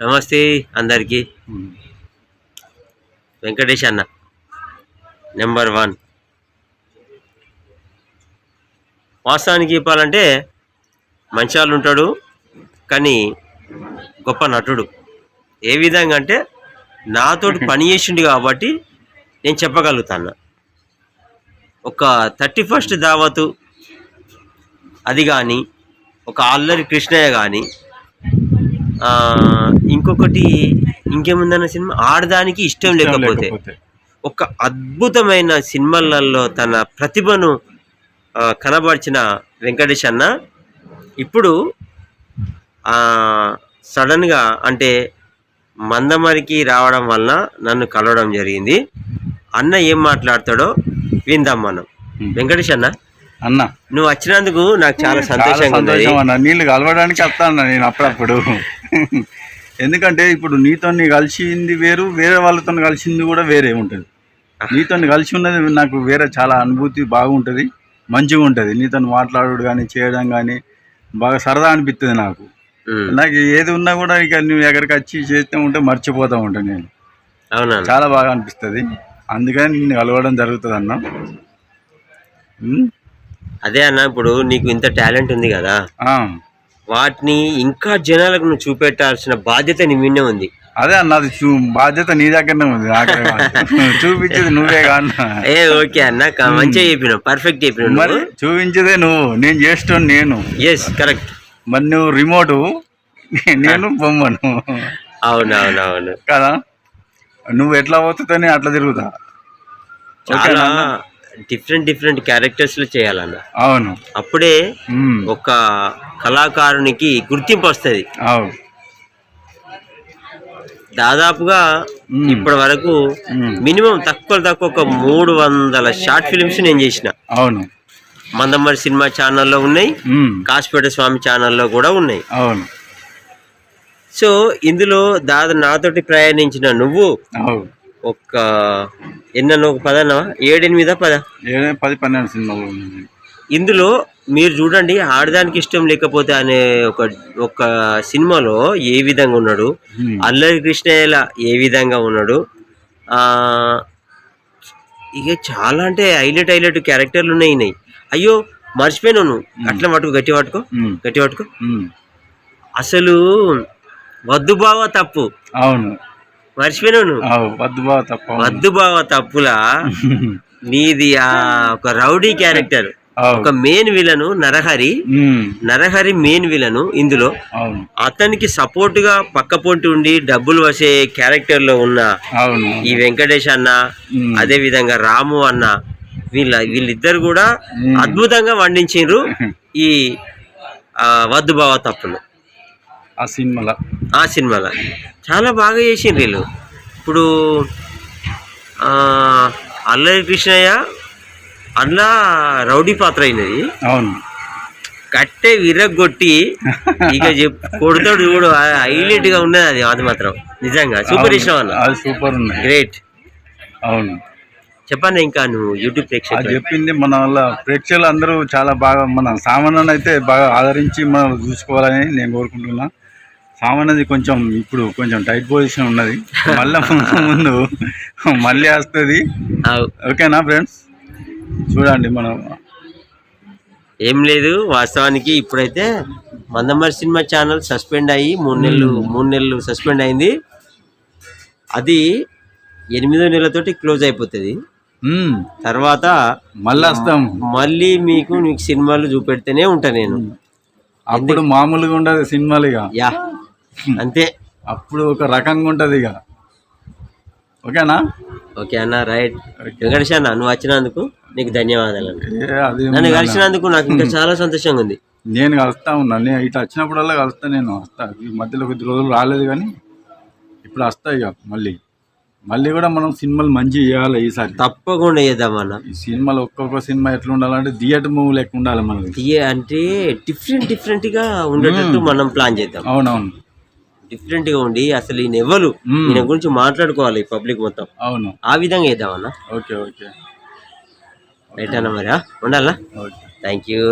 నమస్తే అందరికీ. వెంకటేష్ అన్న. నెంబర్ వన్ వాస్తవానికి చెప్పాలంటే మంచాలు ఉంటాడు కానీ గొప్ప నటుడు. ఏ విధంగా అంటే నాతోటి పని చేసిండు కాబట్టి నేను చెప్పగలుగుతాను ఒక థర్టీ ఫస్ట్ దావతు అది కానీ ఒక అల్లరి కృష్ణయ్య కానీ ఇంకొకటి ఇంకేముందన్న సినిమా? ఆడదానికి ఇష్టం లేకపోతే. ఒక అద్భుతమైన సినిమాలలో తన ప్రతిభను కనబరిచిన వెంకటేష్ అన్న. ఇప్పుడు సడన్గా అంటే మందమరికి రావడం వలన నన్ను కలవడం జరిగింది. అన్న ఏం మాట్లాడతాడో విందాం మనం. వెంకటేష్ అన్న? అన్న. నువ్వు వచ్చినందుకు నాకు చాలా సంతోషంగా సంతోషం అన్న. నీళ్ళు కలవడానికి వస్తాను నేను అప్పుడప్పుడు. ఎందుకంటే ఇప్పుడు నీతో కలిసింది వేరు వేరే వాళ్ళతో కలిసింది కూడా వేరే ఉంటుంది. నీతో కలిసి ఉన్నది నాకు వేరే చాలా అనుభూతి బాగుంటుంది మంచిగా ఉంటుంది. నీతో మాట్లాడు కానీ చేయడం కానీ బాగా సరదా అనిపిస్తుంది నాకు. నాకు ఏది ఉన్నా కూడా ఇక నువ్వు ఎక్కడికి వచ్చి చేస్తూ ఉంటే మర్చిపోతూ ఉంటాను నేను. చాలా బాగా అనిపిస్తుంది. అందుకని నిన్ను కలవడం జరుగుతుంది అన్న అదే అన్న ఇప్పుడు నీకు ఇంత టాలెంట్ ఉంది కదా. వాటిని ఇంకా జనాలకు నువ్వు చూపెట్టాల్సిన బాధ్యత నీ మీదే ఉంది. అదే అన్న అది చూ బాధ్యత నీ దగ్గరనే ఉంది. చూపించేది నువ్వే కాదు ఏ ఓకే అన్న మంచిగా చెప్పినావు పర్ఫెక్ట్ మరి చెప్పినావు చూపించేదే నువ్వు నేను చేస్తాను నేను. ఎస్ కరెక్ట్ మరి నువ్వు రిమోటు నేను బొమ్మను. అవునవునవును. కదా? నువ్వు ఎట్లా పోతుందని అట్లా తిరుగుతా. చాలా డిఫరెంట్ డిఫరెంట్ క్యారెక్టర్స్లో చేయాలన్న. అవును. అప్పుడే ఒక కళాకారునికి గుర్తింపు వస్తుంది. అవును. దాదాపుగా ఇప్పటి వరకు మినిమం తక్కువ తక్కువ ఒక మూడు వందల షార్ట్ ఫిల్మ్స్ నేను చేసిన. అవును. మందమ్మరి సినిమా ఛానల్లో ఉన్నాయి. ఉమ్, కాసిపేట స్వామి ఛానల్లో కూడా ఉన్నాయి. అవును. సో ఇందులో దాదా నాతోటి ప్రయాణించిన నువ్వు ఒక ఎన్నో ఒక పదన్నవా ఏడెనిమిదా పద? పది పన్నెండు సినిమాలు. ఇందులో మీరు చూడండి ఆడదానికి ఇష్టం లేకపోతే అనే ఒక ఒక సినిమాలో ఏ విధంగా ఉన్నాడు? అల్లరి కృష్ణయ్యల ఏ విధంగా ఉన్నాడు? ఇక చాలా అంటే హైలైట్ హైలైట్ క్యారెక్టర్లు ఉన్నాయి. అయ్యో మర్చిపోయినావు నువ్వు అట్లా పట్టుకో గట్టి పట్టుకో గట్టి పట్టుకో. అసలు వద్దు బావ తప్పు. అవును. మర్చిపోయినావు నువ్వు? అవు వద్దు బావ తప్ప వద్దు బావ తప్పులా? నీది ఆ ఒక రౌడీ క్యారెక్టర్. ఒక main villain Narahari. Narahari main villain ఇందులో. అతనికి సపోర్ట్గా పక్క పొంటి ఉండి డబ్బులు వసే క్యారెక్టర్లో ఉన్న ఈ వెంకటేష్ అన్న అదే విధంగా రాము అన్న వీళ్ళ వీళ్ళిద్దరు కూడా. అద్భుతంగా వండించిండ్రు ఈ ఆ, వద్దు బావ తప్పులు ఆ సినిమాలో. ఆ సినిమాలో. చాలా బాగా చేసిండ్రు వీళ్ళు. ఇప్పుడు అల్లరి కృష్ణయ్య అలా రౌడీ పాత్ర అయినది. అవును. కట్టె విరగొట్టి ఇక కొడతాడు చూడు హైలైట్గా ఉన్నది అది అది మాత్రం. నిజంగా సూపర్ ఇష్టం అన్న. సూపర్ ఉన్నాయి గ్రేట్ అవును. చెప్పండి ఇంకా నువ్వు యూట్యూబ్ ప్రేక్షకులు? చెప్పింది మన వల్ల ప్రేక్షకులు అందరూ చాలా బాగా మన సామాన్యుని అయితే బాగా ఆదరించి మనం చూసుకోవాలని నేను కోరుకుంటున్నా. సామాన్యది కొంచెం ఇప్పుడు కొంచెం టైట్ పొజిషన్ ఉన్నది. మళ్ళీ ముందు మళ్ళీ వస్తుంది. ఓకేనా ఫ్రెండ్స్ చూడండి మనం. ఏం లేదు వాస్తవానికి ఇప్పుడైతే మందమరి సినిమా ఛానల్ సస్పెండ్ అయ్యి మూడు నెలలు మూడు నెలలు సస్పెండ్ అయింది. అది ఎనిమిదో నెలతోటి క్లోజ్ అయిపోతుంది. మ్మ్. తర్వాత మళ్ళీ వస్తాం. మళ్ళీ మీకు నీకు సినిమాలు చూపెడితేనే ఉంటా నేను. అప్పుడు మామూలుగా ఉండదు సినిమాలు ఇక. యా. అంతే. అప్పుడు ఒక రకంగా ఉంటుంది ఇక. ఓకేనా? ఓకే అన్న రైట్. వెంకటేష్ అన్న నువ్వు వచ్చినందుకు నీకు ధన్యవాదాలు అన్న. నన్ను కలిసినందుకు నాకు ఇంకా చాలా సంతోషంగా ఉంది. నేను కలుస్తా ఉన్నా. నేను ఇటు వచ్చినప్పుడల్లా కలుస్తా నేను. వస్తా. ఈ మధ్యలో కొద్ది రోజులు రాలేదు కానీ ఇప్పుడు వస్తా ఇక మళ్ళీ. మళ్ళీ కూడా మనం సినిమాలు మంచి చేయాలి ఈసారి. తప్పకుండా చేద్దామన్న ఈ సినిమాలు ఒక్కొక్క సినిమా ఎట్లా ఉండాలంటే థియేటర్ మూవీ లెక్క ఉండాలి తీయ అంటే డిఫరెంట్ డిఫరెంట్గా ఉండేటట్టు మనం ప్లాన్ చేద్దాం. అవునవును. డిఫరెంట్గా ఉండి అసలు ఈయన ఎవరు. ఈయన గురించి మాట్లాడుకోవాలి పబ్లిక్ మొత్తం. అవును. ఆ విధంగా చేద్దామన్నా? Okay okay. రైట్ అన్న మరి? ఉండాలా? Thank you